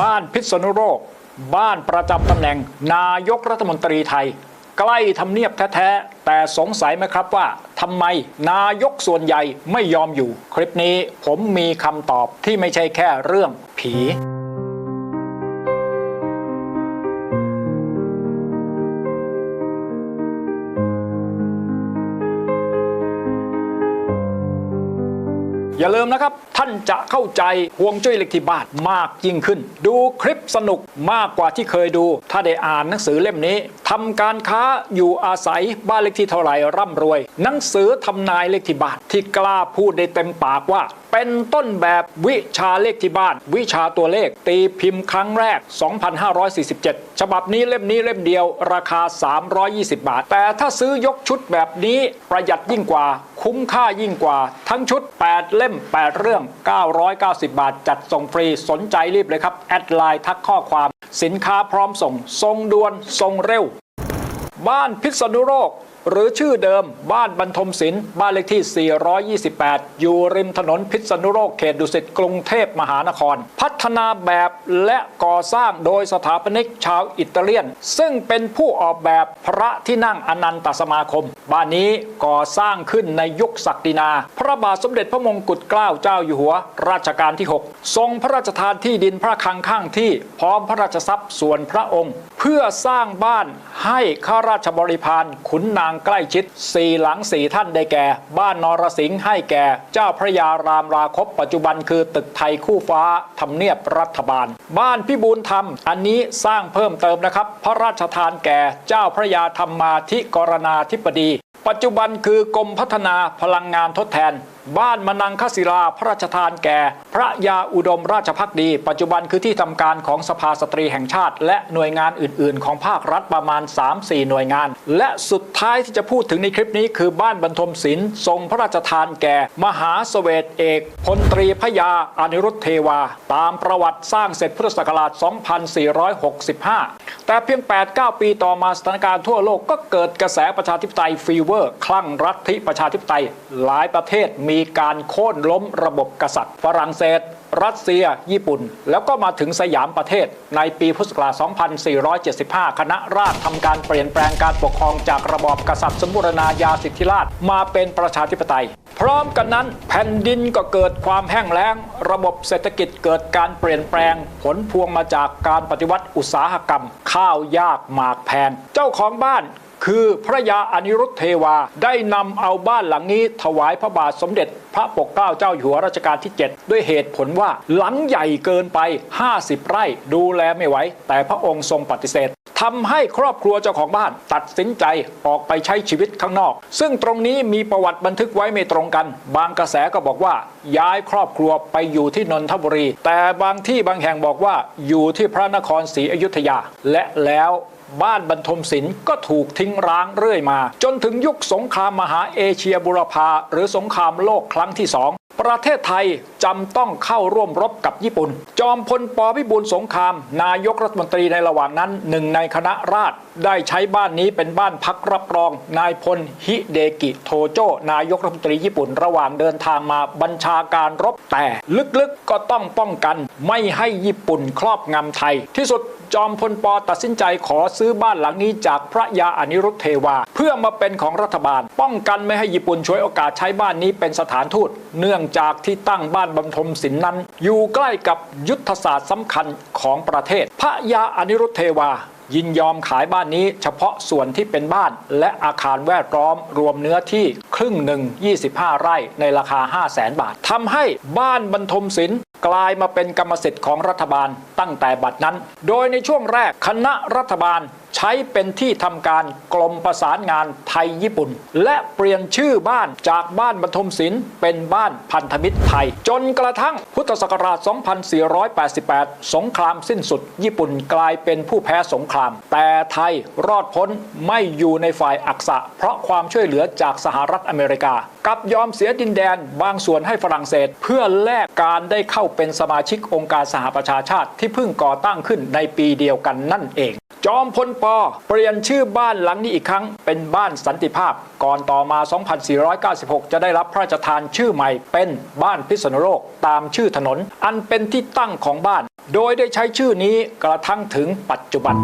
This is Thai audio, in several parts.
บ้านพิษณุโลก บ้านประจำตำแหน่ง นายกรัฐมนตรีไทย ใกล้ทำเนียบแท้ๆ แต่สงสัยไหมครับว่าทำไมนายกส่วนใหญ่ไม่ยอมอยู่ คลิปนี้ผมมีคำตอบที่ไม่ใช่แค่เรื่องผี อย่าลืมนะครับ ท่านจะเข้าใจห่วงจุ้ยเล็กที่บ้านมากยิ่งขึ้น ดูคลิปสนุกมากกว่าที่เคยดู ถ้าได้อ่านหนังสือเล่มนี้ทำการค้าอยู่อาศัยบ้านเลขที่เท่าไหร่ร่ำรวย หนังสือทำนายเลขที่บ้านที่กล้าพูดได้เต็มปากว่า เป็นต้นแบบวิชาเลขที่บ้าน วิชาตัวเลข ตีพิมพ์ครั้งแรก 2547 ฉบับนี้เล่มนี้เล่มเดียว ราคา 320 บาท แต่ถ้าซื้อยกชุดแบบนี้ประหยัดยิ่งกว่า คุ้มค่ายิ่งกว่า ทั้งชุด 8 เล่ม 8 เรื่อง 990 บาท จัดส่งฟรีสนใจรีบเลยครับ แอดไลน์ทักข้อความ สินค้าพร้อมส่งทรงด่วนทรงเร็ว บ้านพิษณุโลกหรือชื่อเดิมบ้านบรรทมศิลป์บ้านเลขที่ 428 อยู่ริมถนนพิษณุโลกเขตดุสิตกรุงเทพมหานคร พัฒนาแบบและก่อสร้างโดยสถาปนิกชาวอิตาเลียน ซึ่งเป็นผู้ออกแบบพระที่นั่งอนันตสมาคม บ้านนี้ก่อสร้างขึ้นในยุคศักดินา พระบาทสมเด็จพระมงกุฎเกล้าเจ้าอยู่หัว รัชกาลที่ 6 ทรงพระราชทานที่ดินพระคลังข้างที่พร้อมพระราชทรัพย์ส่วนพระองค์ เพื่อสร้างบ้านให้ข้าราราชบริพารขุนนางใกล้ชิดสี่หลังสี่ท่านได้แก่ บ้านนรสิงห์ให้แก่ เจ้าพระยารามราคบปัจจุบันคือตึกไทยคู่ฟ้าทำเนียบรัฐบาล บ้านพิบูลธรรม อันนี้สร้างเพิ่มเติมนะครับ พระราชทานแก่เจ้าพระยาธรรมาธิกรณาธิบดี ปัจจุบันคือกรมพัฒนาพลังงานทดแทน บ้านมนังคศิลาพระราชทานแก่ พระยาอุดมราชพักดี ปัจจุบันคือที่ทำการของสภาสตรีแห่งชาติ และหน่วยงานอื่น ๆ ของภาครัฐประมาณ 3-4 หน่วยงาน และสุดท้ายที่จะพูดถึงในคลิปนี้คือบ้านบรรทมศิลป์ทรงพระราชทานแก่ มหาเสวตเอกพลตรีพระยาอนิรุทธเทวา ตามประวัติสร้างเสร็จพุทธศักราช 2465 แต่เพียง 8-9 ปีต่อมาสถานการณ์ทั่วโลกก็เกิดกระแสประชาธิปไตยฟีเวอร์ คลั่งรัฐิประชาธิปไตยหลายประเทศมีีการโค่นล้มระบบกษัตริย์ฝรั่งเศส รัสเซีย ญี่ปุ่น แล้วก็มาถึงสยามประเทศ ในปีพุทธศักราช 2475 คณะราษฎรทำการเปลี่ยนแปลงการปกครองจากระบอบกษัตริย์สมบูรณาญาสิทธิราชมาเป็นประชาธิปไตย พร้อมกันนั้นแผ่นดินก็เกิดความแห้งแล้ง ระบบเศรษฐกิจเกิดการเปลี่ยนแปลง ผลพวงมาจากการปฏิวัติอุตสาหกรรม ข้าวยากหมากแพงเจ้าของบ้าน คือพระยาอนิรุทธเทวาได้นำเอาบ้านหลังนี้ถวายพระบาทสมเด็จ พระปกเกล้าเจ้าอยู่หัวรัชกาลที่ 7 ด้วยเหตุผลว่าหลังใหญ่เกินไป 50 ไร่ดูแลไม่ไหว แต่พระองค์ทรงปฏิเสธทำให้ครอบครัวเจ้าของบ้านตัดสินใจออกไปใช้ชีวิตข้างนอก ซึ่งตรงนี้มีประวัติบันทึกไว้ไม่ตรงกัน บางกระแสก็บอกว่า ย้ายครอบครัวไปอยู่ที่นนทบุรี แต่บางที่บางแห่งบอกว่าอยู่ที่พระนครศรีอยุธยา และแล้ว บ้านบรรทมศิลป์ก็ถูกทิ้งร้างเรื่อยมา จนถึงยุคสงครามมหาเอเชียบุรพาหรือสงครามโลกครั้งที่สองประเทศไทยจำต้องเข้าร่วมรบกับญี่ปุ่น จอมพลปพิบูลสงคราม นายกรัฐมนตรีในระหว่างนั้นหนึ่งในคณะราษฎรได้ใช้บ้านนี้เป็นบ้านพักรับรอง นายพลฮิเดกิโทโจ นายกรัฐมนตรีญี่ปุ่นระหว่างเดินทางมาบัญชาการรบแต่ ลึกๆก็ต้องป้องกัน ไม่ให้ญี่ปุ่นครอบงำไทย ที่สุดจอมพลปตัดสินใจขอซื้อื้อบ้านหลังนี้จากพระยาอนิรุทธเทวา เพื่อมาเป็นของรัฐบาล ป้องกันไม่ให้ญี่ปุ่นช่วยโอกาสใช้บ้านนี้เป็นสถานทูต เนื่องจากที่ตั้งบ้านบำทมศิลนนั้น อยู่ใกล้กับยุทธศาสตร์สำคัญของประเทศ พระยาอนิรุทธเทวา ยินยอมขายบ้านนี้เฉพาะส่วนที่เป็นบ้านและอาคารแวดล้อมรวมเนื้อที่ครึ่งหนึ่ง 25 ไร่ในราคา 5 0 0แสนบาททำให้บ้านบรรทมศิลป์กลายมาเป็นกรรมสิทธิ์ของรัฐบาลตั้งแต่บัดนั้น โดยในช่วงแรกคณะรัฐบาล ใช้เป็นที่ทำการกรมประสานงานไทยญี่ปุ่น และเปลี่ยนชื่อบ้านจากบ้านบรรทมศิลป์เป็นบ้านพันธมิตรไทย จนกระทั่งพุทธศักราช 2488 สงครามสิ้นสุด ญี่ปุ่นกลายเป็นผู้แพ้สงคราม แต่ไทยรอดพ้นไม่อยู่ในฝ่ายอักษะ เพราะความช่วยเหลือจากสหรัฐอเมริกา กับยอมเสียดินแดนบางส่วนให้ฝรั่งเศส เพื่อแลกการได้เข้าเป็นสมาชิกองค์การสหประชาชาติที่เพิ่งก่อตั้งขึ้นในปีเดียวกันนั่นเอง จอมพลปอเปลี่ยนชื่อบ้านหลังนี้อีกครั้ง เป็นบ้านสันติภาพ ก่อนต่อมา 2496 จะได้รับพระราชทานชื่อใหม่ เป็นบ้านพิษณุโลกตามชื่อถนน อันเป็นที่ตั้งของบ้าน โดยได้ใช้ชื่อนี้กระทั่งถึงปัจจุบัน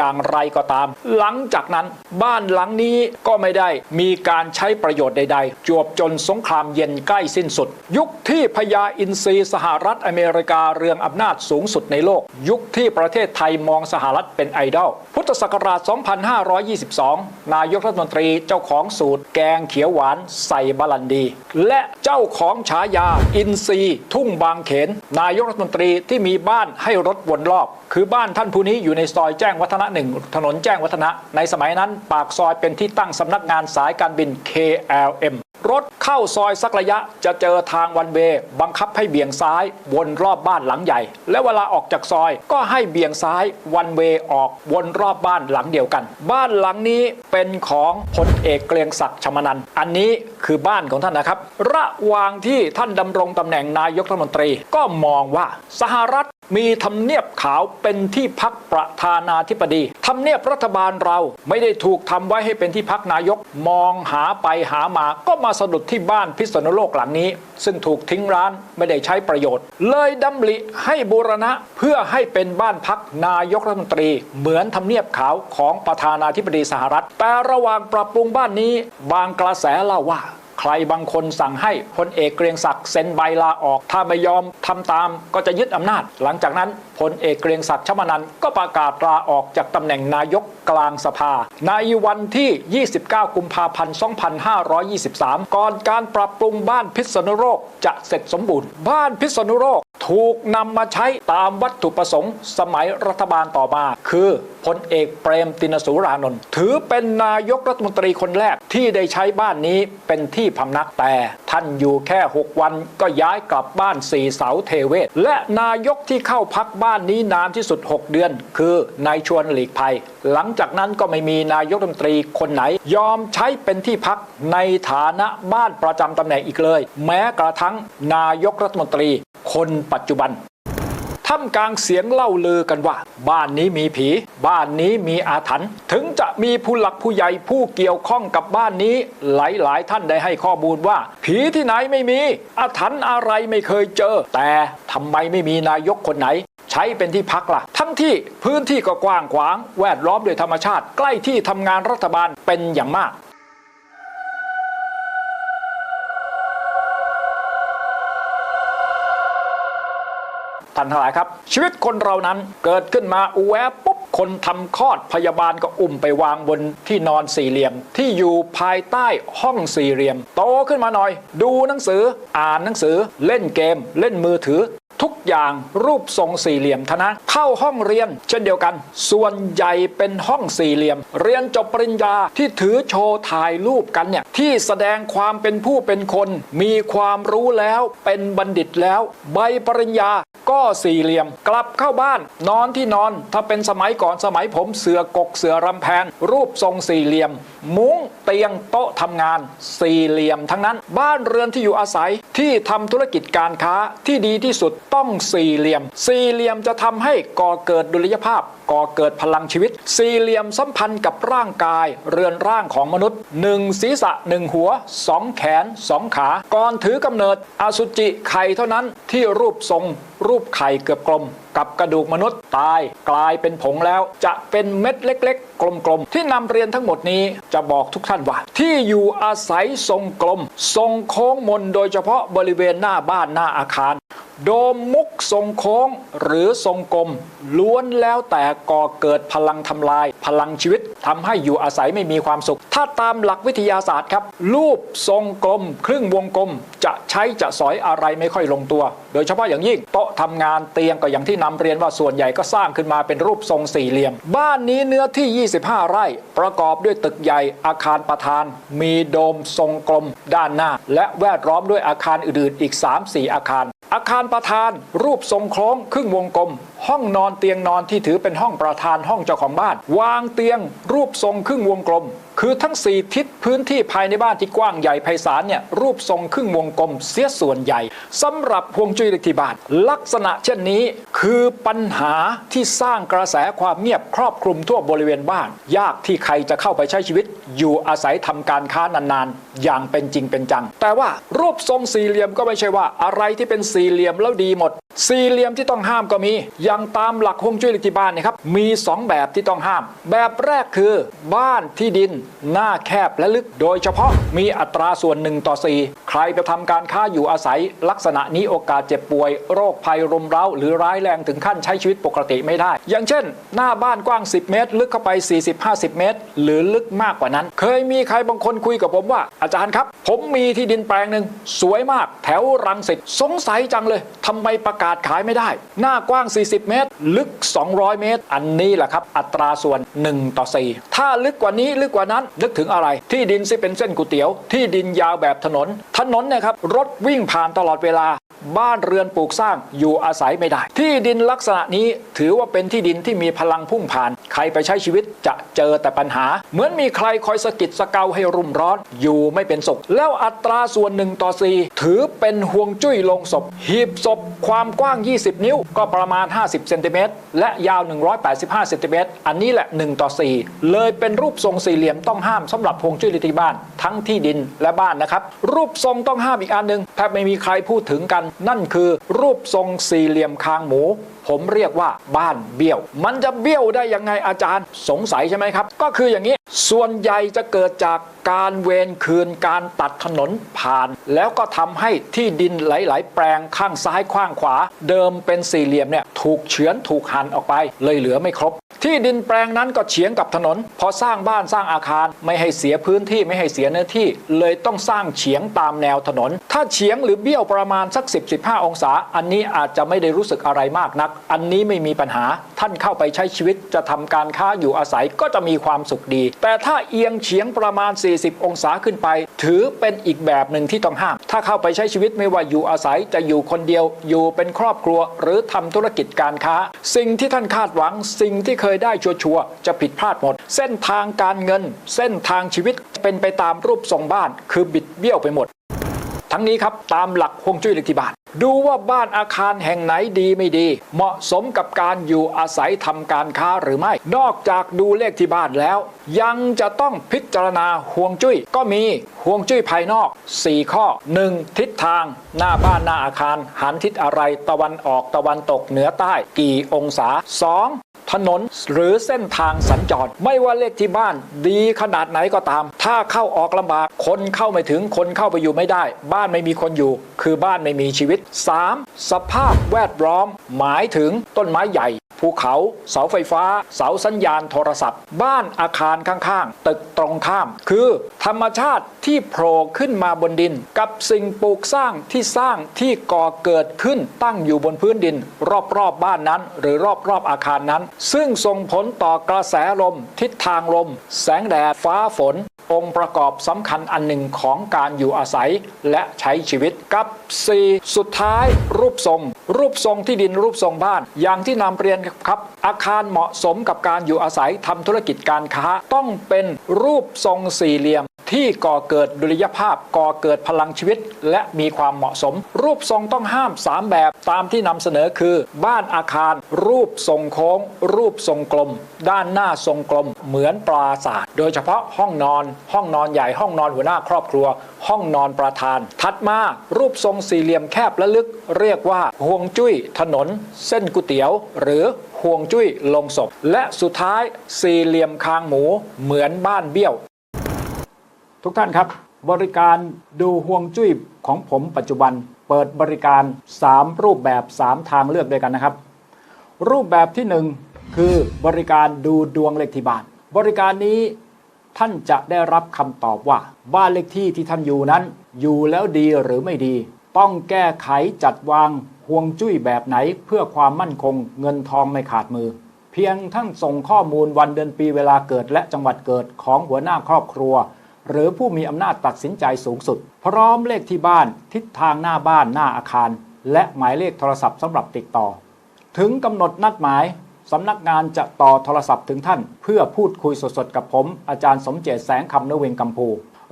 อย่างไรก็ตาม หลังจากนั้นบ้านหลังนี้ก็ไม่ได้มีการใช้ประโยชน์ใด ๆ จวบจนสงครามเย็นใกล้สิ้นสุด ยุคที่พญาอินทรีสหรัฐอเมริกาเรืองอำนาจสูงสุดในโลก ยุคที่ประเทศไทยมองสหรัฐเป็นไอดอลพุทธศักราช 2522 นายกรัฐมนตรีเจ้าของสูตร แกงเขียวหวานใส่บาลันดี และเจ้าของฉายาอินซีทุ่งบางเขน นายกรัฐมนตรีที่มีบ้านให้รถวนรอบ คือบ้านท่านผู้นี้อยู่ในซอยแจ้งวัฒนะหนึ่งถนนแจ้งวัฒนะ ในสมัยนั้นปากซอยเป็นที่ตั้งสำนักงานสายการบิน KLM รถเข้าซอยสักระยะจะเจอทางวันเวย์บังคับให้เบี่ยงซ้ายวนรอบบ้านหลังใหญ่ และเวลาออกจากซอยก็ให้เบี่ยงซ้ายวันเวย์ออกวนรอบบ้านหลังเดียวกัน บ้านหลังนี้เป็นของพลเอกเกรียงศักดิ์ชมานันอันนี้คือบ้านของท่านนะครับ ระหว่างที่ท่านดำรงตำแหน่งนายกรัฐมนตรีก็มองว่าสหรัฐ มีทำเนียบขาวเป็นที่พักประธานาธิบดีทำเนียบรัฐบาลเราไม่ได้ถูกทำไว้ให้เป็นที่พักนายกมองหาไปหามาก็มาสะดุดที่บ้านพิษณุโลกหลังนี้ ซึ่งถูกทิ้งร้านไม่ได้ใช้ประโยชน์ เลยดำริให้บูรณะเพื่อให้เป็นบ้านพักนายกรัฐมนตรี เหมือนทำเนียบขาวของประธานาธิบดีสหรัฐ แต่ระหว่างปรับปรุงบ้านนี้ บางกระแสเล่าว่า ใครบางคนสั่งให้พลเอกเกรียงศักดิ์เซ็นใบลาออก ถ้าไม่ยอมทำตามก็จะยึดอำนาจ หลังจากนั้นพลเอกเกรียงศักดิ์ชมานันก็ประกาศลาออกจากตำแหน่งนายกกลางสภา ในวันที่ 29 กุมภาพันธ์ 2523 ก่อนการปรับปรุงบ้านพิษณุโลกจะเสร็จสมบูรณ์ บ้านพิษณุโลกถูกนำมาใช้ตามวัตถุประสงค์ สมัยรัฐบาลต่อมา คือพลเอกเปรมตินสูรานนท์ถือเป็นนายกรัฐมนตรีคนแรกที่ได้ใช้บ้านนี้เป็นที่พำนักแต่ท่านอยู่แค่ 6 วันก็ย้ายกลับบ้านสี่เสาเทเวศ และนายกที่เข้าพักบ้านนี้นานที่สุด 6 เดือน คือนายชวนหลีกภัย หลังจากนั้นก็ไม่มีนายกรัฐมนตรีคนไหน ยอมใช้เป็นที่พักในฐานะบ้านประจำตำแหน่งอีกเลย แม้กระทั่งนายกรัฐมนตรี คนปัจจุบัน ท่ามกลางเสียงเล่าลือกันว่า บ้านนี้มีผี บ้านนี้มีอาถรรพ์ถึงจะมีผู้หลักผู้ใหญ่ผู้เกี่ยวข้องกับบ้านนี้ หลายๆ ท่านได้ให้ข้อมูลว่า ผีที่ไหนไม่มี อาถรรพ์อะไรไม่เคยเจอ แต่ทำไมไม่มีนายกคนไหนใช้เป็นที่พักล่ะ ทั้งที่พื้นที่ก็กว้างขวาง แวดล้อมด้วยธรรมชาติ ใกล้ที่ทำงานรัฐบาลเป็นอย่างมาก ท่านทั้งหลายครับ ชีวิตคนเรานั้นเกิดขึ้นมาอุแวบปุ๊บคนทำคลอดพยาบาลก็อุ้มไปวางบนที่นอนสี่เหลี่ยม ที่อยู่ภายใต้ห้องสี่เหลี่ยม โตขึ้นมาหน่อย ดูหนังสืออ่านหนังสือเล่นเกม เล่นมือถือ ทุกอย่างรูปทรงสี่เหลี่ยมทนะ เข้าห้องเรียน เช่นเดียวกัน ส่วนใหญ่เป็นห้องสี่เหลี่ยม เรียนจบปริญญาที่ถือโชว์ถ่ายรูปกันเนี่ยที่แสดงความเป็นผู้เป็นคน มีความรู้แล้วเป็นบัณฑิตแล้ว ใบปริญญาก็สี่เหลี่ยม กลับเข้าบ้าน นอนที่นอน ถ้าเป็นสมัยก่อนสมัยผมเสือกกเสือรำแพน รูปทรงสี่เหลี่ยม มุ้งเตียงโต๊ะทำงาน สี่เหลี่ยมทั้งนั้น บ้านเรือนที่อยู่อาศัยที่ทำธุรกิจการค้าที่ดีที่สุดต้องสี่เหลี่ยม สี่เหลี่ยมจะทำให้ก่อเกิดดุลยภาพ ก่อเกิดพลังชีวิต สี่เหลี่ยมสัมพันธ์กับร่างกาย เรือนร่างของมนุษย์หนึ่งศีรษะหนึ่งหัวสองแขนสองขา ก่อนถือกำเนิด อสุจิไข่เท่านั้นที่รูปทรง รูปไข่เกือบกลม กับกระดูกมนุษย์ตายกลายเป็นผงแล้วจะเป็นเม็ดเล็ก ๆ กลมๆ ที่นำเรียนทั้งหมดนี้จะบอกทุกท่านว่า ที่อยู่อาศัยทรงกลม ทรงโค้งมนโดยเฉพาะบริเวณหน้าบ้านหน้าอาคาร โดมมุกทรงโค้งหรือทรงกลม ล้วนแล้วแต่ก่อเกิดพลังทำลาย พลังชีวิตทำให้อยู่อาศัยไม่มีความสุข ถ้าตามหลักวิทยาศาสตร์ครับ รูปทรงกลม ครึ่งวงกลม จะใช้จะสอยอะไรไม่ค่อยลงตัว โดยเฉพาะอย่างยิ่งโต๊ะทำงานเตียงก็อย่างที่นำเรียนว่าส่วนใหญ่ก็สร้างขึ้นมาเป็นรูปทรงสี่เหลี่ยม บ้านนี้เนื้อที่ 25 ไร่ ประกอบด้วยตึกใหญ่อาคารประธาน มีโดมทรงกลม ด้านหน้า และแวดล้อมด้วยอาคารอื่นๆอีก 3-4 อาคาร อาคารประธานรูปทรงโค้งครึ่งวงกลม ห้องนอนเตียงนอนที่ถือเป็นห้องประธานห้องเจ้าของบ้าน วางเตียงรูปทรงครึ่งวงกลม คือทั้ง 4 ทิศพื้นที่ภายในบ้านที่กว้างใหญ่ไพศาลเนี่ยรูปทรงครึ่งวงกลมเสียส่วนใหญ่สำหรับฮวงจุ้ยเลขที่บ้าน ลักษณะเช่นนี้คือปัญหาที่สร้างกระแสความเงียบครอบคลุมทั่วบริเวณบ้าน ยากที่ใครจะเข้าไปใช้ชีวิต อยู่อาศัยทำการค้านานๆ อย่างเป็นจริงเป็นจัง แต่ว่ารูปทรงสี่เหลี่ยมก็ไม่ใช่ว่าอะไรที่เป็นสี่เหลี่ยมแล้วดีหมดสี่เหลี่ยมที่ต้องห้ามก็มี อย่างตามหลักฮวงจุ้ยเลขที่บ้านนะครับ มี 2 แบบที่ต้องห้าม แบบแรกคือ บ้านที่ดินหน้าแคบและลึก โดยเฉพาะมีอัตราส่วน 1 ต่อ 4 ใครไปทำการค้าอยู่อาศัย ลักษณะนี้โอกาสเจ็บป่วย โรคภัยรุมเร้า หรือร้ายแรงถึงขั้นใช้ชีวิตปกติไม่ได้ อย่างเช่น หน้าบ้านกว้าง 10 เมตร ลึกเข้าไป 40-50 เมตร หรือลึกมากกว่านั้น เคยมีใครบางคนคุยกับผมว่า อาจารย์ครับ ผมมีที่ดินแปลงหนึ่งสวยมาก แถวรังสิตสงสัยจังเลยทำไมประกาศขายไม่ได้ หน้ากว้าง 40 เมตร ลึก 200 เมตร อันนี้แหละครับอัตราส่วน 1 ต่อ 4 ถ้าลึกกว่านี้ลึกกว่านั้นนึกถึงอะไร ที่ดินที่เป็นเส้นก๋วยเตี๋ยว ที่ดินยาวแบบถนน ถนนเนะครับรถวิ่งผ่านตลอดเวลา บ้านเรือนปลูกสร้างอยู่อาศัยไม่ได้ ที่ดินลักษณะนี้ถือว่าเป็นที่ดินที่มีพลังพุ่งผ่าน ใครไปใช้ชีวิตจะเจอแต่ปัญหา เหมือนมีใครคอยสะกิดสะเกาให้รุ่มร้อน อยู่ไม่เป็นสุข แล้วอัตราส่วนหนึ่งต่อ4ถือเป็นห่วงจุ้ยลงศพ หีบศพความกว้าง 20 นิ้ว ก็ประมาณ 50เซนติเมตรและยาว 185เซนติเมตรอันนี้แหละ1ต่อ4 เลยเป็นรูปทรงสี่เหลี่ยมต้องห้ามสำหรับห่วงจุ้ยลิติบ้าน ทั้งที่ดินและบ้านนะครับรูปทรงต้องห้ามอีกอันหนึ่งแทบไม่มีใครพูดถึงกันนั่นคือรูปทรงสี่เหลี่ยมคางหมู ผมเรียกว่าบ้านเบี้ยว มันจะเบี้ยวได้ยังไงอาจารย์สงสัยใช่ไหมครับ ก็คืออย่างนี้ ส่วนใหญ่จะเกิดจากการเวรคืนการตัดถนนผ่าน แล้วก็ทำให้ที่ดินหลาย ๆ แปลงข้างซ้ายข้างขวา เดิมเป็นสี่เหลี่ยมเนี่ยถูกเฉือนถูกหั่นออกไป เลยเหลือไม่ครบ ที่ดินแปลงนั้นก็เฉียงกับถนน พอสร้างบ้านสร้างอาคารไม่ให้เสียพื้นที่ไม่ให้เสียเนื้อที่ เลยต้องสร้างเฉียงตามแนวถนน ถ้าเฉียงหรือเบี้ยวประมาณสัก 10-15 องศา อันนี้อาจจะไม่ได้รู้สึกอะไรมากนัก อันนี้ไม่มีปัญหา ท่านเข้าไปใช้ชีวิตจะทำการค้าอยู่อาศัยก็จะมีความสุขดีแต่ถ้าเอียงเฉียงประมาณ 40 องศาขึ้นไป ถือเป็นอีกแบบหนึ่งที่ต้องห้าม ถ้าเข้าไปใช้ชีวิตไม่ว่าอยู่อาศัยจะอยู่คนเดียว อยู่เป็นครอบครัว หรือทำธุรกิจการค้า สิ่งที่ท่านคาดหวัง สิ่งที่เคยได้ชัวร์ๆจะผิดพลาดหมด เส้นทางการเงิน เส้นทางชีวิตเป็นไปตามรูปทรงบ้าน คือบิดเบี้ยวไปหมด ทั้งนี้ครับตามหลักฮวงจุ้ยเลขที่บ้าน ดูว่าบ้านอาคารแห่งไหนดีไม่ดี เหมาะสมกับการอยู่อาศัยทำการค้าหรือไม่ นอกจากดูเลขที่บ้านแล้ว ยังจะต้องพิจารณาฮวงจุ้ย ก็มีฮวงจุ้ยภายนอก 4 ข้อ 1. ทิศทาง หน้าบ้านหน้าอาคารหันทิศอะไรตะวันออกตะวันตกเหนือใต้ กี่องศา 2. ถนนหรือเส้นทางสัญจร ไม่ว่าเลขที่บ้าน ดีขนาดไหนก็ตาม ถ้าเข้าออกลำบาก คนเข้าไม่ถึงคนเข้าไปอยู่ไม่ได้ บ้านไม่มีคนอยู่ คือบ้านไม่มีชีวิต 3. สภาพแวดล้อม หมายถึงต้นไม้ใหญ่ ภูเขา เสาไฟฟ้า เสาสัญญาณโทรศัพท์ บ้านอาคารข้างๆ ตึกตรงข้าม คือ ธรรมชาติที่โผล่ขึ้นมาบนดิน กับสิ่งปลูกสร้างที่สร้างที่ก่อเกิดขึ้นตั้งอยู่บนพื้นดิน รอบๆบบ้านนั้น หรือรอบๆอาคารนั้น ซึ่งส่งผลต่อกระแสลม ทิศทางลม แสงแดดฟ้าฝน องค์ประกอบสำคัญอันหนึ่งของการอยู่อาศัยและใช้ชีวิตกับ 4. สุดท้ายรูปทรง รูปทรงที่ดินรูปทรงบ้าน อย่างที่นำเรียนครับ อาคารเหมาะสมกับการอยู่อาศัยทำธุรกิจการค้า ต้องเป็นรูปทรงสี่เหลี่ยมที่ก่อเกิดดุลยภาพก่อเกิดพลังชีวิต และมีความเหมาะสม รูปทรงต้องห้าม 3 แบบตามที่นำเสนอคือ บ้านอาคาร รูปทรงโค้ง รูปทรงกลม ด้านหน้าทรงกลม เหมือนปราสาทโดยเฉพาะห้องนอน ห้องนอนใหญ่ห้องนอนหัวหน้าครอบครัว ห้องนอนประธาน ถัดมารูปทรงสี่เหลี่ยมแคบและลึก เรียกว่าห่วงจุ้ยถนน เส้นก๋วยเตี๋ยว หรือห่วงจุ้ยลงศพ และสุดท้ายสี่เหลี่ยมคางหมูเหมือนบ้านเบี้ยว ทุกท่านครับ บริการดูห่วงจุ้ยของผมปัจจุบันเปิดบริการ 3 รูปแบบ 3 ทางเลือกด้วยกันนะครับ รูปแบบที่ 1 คือบริการดูดวงเลขที่บ้าน บริการนี้ท่านจะได้รับคำตอบว่า บ้านเลขที่ที่ท่านอยู่นั้น อยู่แล้วดีหรือไม่ดี ต้องแก้ไขจัดวาง วงจุ้ยแบบไหนเพื่อความมั่นคงเงินทองไม่ขาดมือ เพียงท่านส่งข้อมูลวันเดือนปีเวลาเกิดและจังหวัดเกิดของหัวหน้าครอบครัว หรือผู้มีอำนาจตัดสินใจสูงสุด พร้อมเลขที่บ้านทิศทางหน้าบ้านหน้าอาคาร และหมายเลขโทรศัพท์สำหรับติดต่อ ถึงกำหนดนัดหมายสำนักงานจะต่อโทรศัพท์ถึงท่าน เพื่อพูดคุยสดๆกับผม อาจารย์สมเจตแสงคำนเวงกัมพู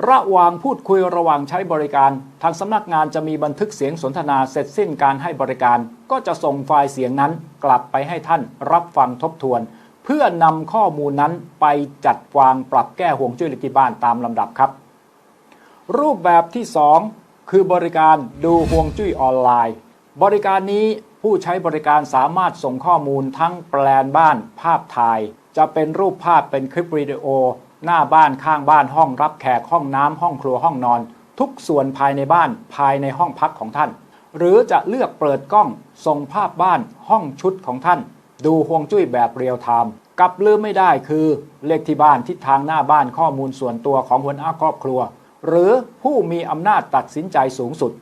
ระหว่างพูดคุยระหว่างใช้บริการ ทางสำนักงานจะมีบันทึกเสียงสนทนาเสร็จสิ้นการให้บริการ ก็จะส่งไฟล์เสียงนั้นกลับไปให้ท่านรับฟังทบทวน เพื่อนำข้อมูลนั้นไปจัดวางปรับแก้ห่วงจุ้ยเลขที่บ้านตามลำดับครับ รูปแบบที่ 2 คือบริการดูห่วงจุ้ยออนไลน์ บริการนี้ผู้ใช้บริการสามารถส่งข้อมูลทั้งแปลนบ้านภาพถ่าย จะเป็นรูปภาพเป็นคลิปวิดีโอ หน้าบ้านข้างบ้านห้องรับแขกห้องน้ำห้องครัวห้องนอน ทุกส่วนภายในบ้านภายในห้องพักของท่าน หรือจะเลือกเปิดกล้องส่งภาพบ้านห้องชุดของท่าน ดูห่วงจุ้ยแบบเรียลไทม์กับลืมไม่ได้คือเลขที่บ้านทิศทางหน้าบ้านข้อมูลส่วนตัวของหัวหน้าครอบครัว หรือผู้มีอำนาจตัดสินใจสูงสุด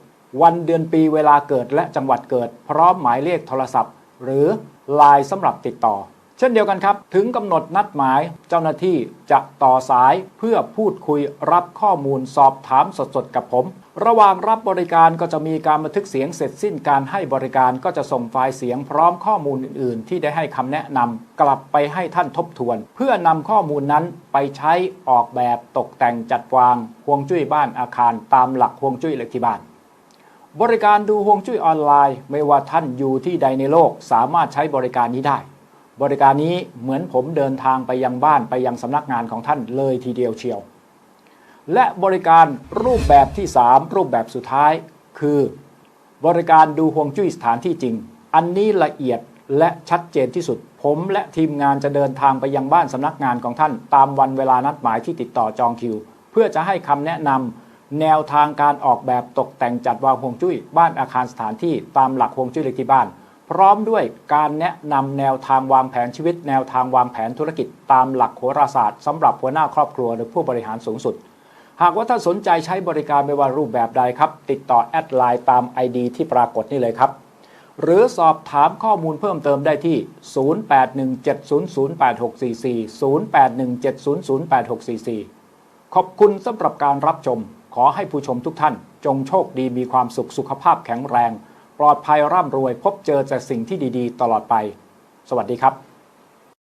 วันเดือนปีเวลาเกิดและจังหวัดเกิด พร้อมหมายเลขโทรศัพท์ หรือไลน์สำหรับติดต่อ เช่นเดียวกันครับ ถึงกำหนดนัดหมายเจ้าหน้าที่จะต่อสายเพื่อพูดคุยรับข้อมูลสอบถามสดๆกับผม ระหว่างรับบริการก็จะมีการบันทึกเสียงเสร็จสิ้นการให้บริการก็จะส่งไฟล์เสียงพร้อมข้อมูลอื่น ๆ ที่ได้ให้คำแนะนำกลับไปให้ท่านทบทวน เพื่อนำข้อมูลนั้นไปใช้ออกแบบตกแต่งจัดวางห่วงจุ้ยบ้านอาคาร ตามหลักห่วงจุ้ยเลขที่บ้านบริการดูฮวงจุ้ยออนไลน์ ไม่ว่าท่านอยู่ที่ใดในโลกสามารถใช้บริการนี้ได้ บริการนี้เหมือนผมเดินทางไปยังบ้านไปยังสำนักงานของท่านเลยทีเดียวเชียว และบริการรูปแบบที่ 3 รูปแบบสุดท้าย คือ บริการดูฮวงจุ้ยสถานที่จริง อันนี้ละเอียดและชัดเจนที่สุด ผมและทีมงานจะเดินทางไปยังบ้านสำนักงานของท่าน ตามวันเวลานัดหมายที่ติดต่อจองคิว เพื่อจะให้คำแนะนำแนวทางการออกแบบตกแต่งจัดวางฮวงจุ้ยบ้านอาคารสถานที่ตามหลักฮวงจุ้ยเลขที่บ้าน พร้อมด้วยการแนะนำแนวทางวางแผนชีวิต แนวทางวางแผนธุรกิจ ตามหลักโหราศาสตร์สำหรับหัวหน้าครอบครัวหรือผู้บริหารสูงสุด หากว่าท่านสนใจใช้บริการไม่ว่ารูปแบบใดครับ ติดต่อแอดไลน์ตาม ID ที่ปรากฏนี่เลยครับ หรือสอบถามข้อมูลเพิ่มเติมได้ที่ 0817008644 0817008644 ขอบคุณสำหรับการรับชม ขอให้ผู้ชมทุกท่าน จงโชคดีมีความสุขสุขภาพแข็งแรง ปลอดภัยร่ำรวยพบเจอแต่สิ่งที่ดี ๆ ตลอดไป สวัสดีครับ